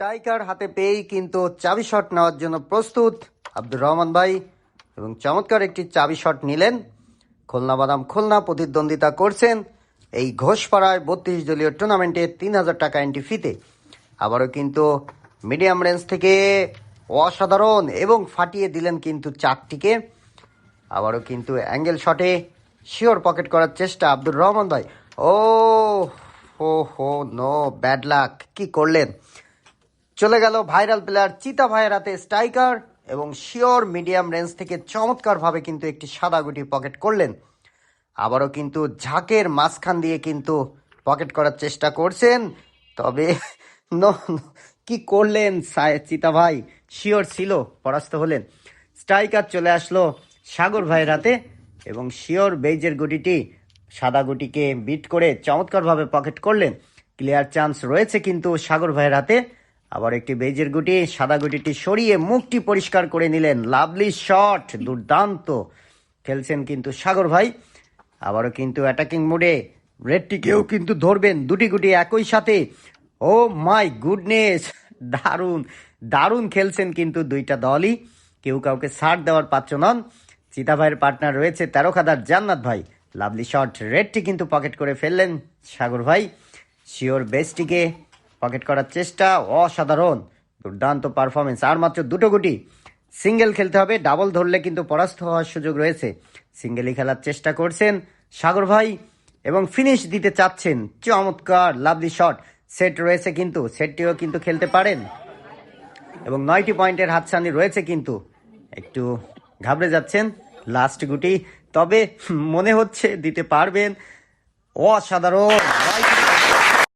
Striker হাতে পেয়েই কিন্তু চাবি শট নেওয়ার জন্য প্রস্তুত আব্দুর রহমান ভাই এবং চমৎকার একটি চাবি শট নিলেন। খুলনা বাদাম খুলনা প্রতিদ্বন্দ্বিতা করছেন। এই ঘোষপাড়ায় বত্রিশ দলীয় টুর্নামেন্টে তিন হাজার টাকা এন্ট্রি ফিতে আবারও কিন্তু মিডিয়াম রেঞ্জ থেকে অসাধারণ এবং ফাটিয়ে দিলেন কিন্তু চাকটিকে আবারও কিন্তু অ্যাঙ্গেল শটে শিওর পকেট করার চেষ্টা আব্দুর রহমান ভাই। ও হো হো নো ব্যাড লাক কি করলেন? চলে গেল ভাইরাল প্লেয়ার চিতা ভাইয়ের হাতে স্ট্রাইকার এবং শিওর মিডিয়াম রেঞ্জ থেকে চমৎকারভাবে কিন্তু একটি সাদা গুটি পকেট করলেন। আবারও কিন্তু ঝাঁকের মাঝখান দিয়ে কিন্তু পকেট করার চেষ্টা করছেন। তবে কি করলেন চিতা ভাই? শিওর ছিল, পরাস্ত হলেন। স্ট্রাইকার চলে আসলো সাগর ভাইয়ের হাতে এবং শিওর বেইজের গুটিটি, সাদা গুটিকে বিট করে চমৎকারভাবে পকেট করলেন। ক্লিয়ার চান্স রয়েছে কিন্তু সাগর ভাইয়ের হাতে। আবার একটি বেজের গুটি, সাদা গুটিটি সরিয়ে মুখটি পরিষ্কার করে নিলেন। লাভলি শট, দুর্দান্ত। খেলছেন কিন্তু সাগর ভাই। আবারও কিন্তু অ্যাটাকিং মোডে রেডটিকেও কিন্তু ধরবেন। দুটি গুটি একই সাথে। ও মাই গুডনেস, দারুণ। দারুণ খেলছেন কিন্তু দুইটা দলই। কেউ কাউকে ছাড় দেওয়ার পাত্র নন। চিতা ভাইয়ের পার্টনার রয়েছে তেরো খাদার জান্নাত ভাই। লাভলি শট, রেডটি কিন্তু পকেট করে ফেললেন সাগর ভাই। শিওর বেস্টটিকে পকেট করার চেষ্টা অসাধারণ। দুর্দান্ত পারফরমেন্স আর মাত্র দুটো গুটি। সিঙ্গেল খেলতে হবে ডাবল ধরলে কিন্তু পরাস্ত হওয়ার সুযোগ রয়েছে। সিঙ্গেলই খেলার চেষ্টা করছেন সাগর ভাই এবং ফিনিশ দিতে চাচ্ছেন চমৎকার লাভলি শট সেট রয়েছে কিন্তু সেটটিও কিন্তু খেলতে পারেন। এবং নয়টি পয়েন্টের হাতছানি রয়েছে কিন্তু। একটু ঘাবড়ে যাচ্ছেন লাস্ট গুটি। তবে মনে হচ্ছে দিতে পারবেন। অসাধারণ।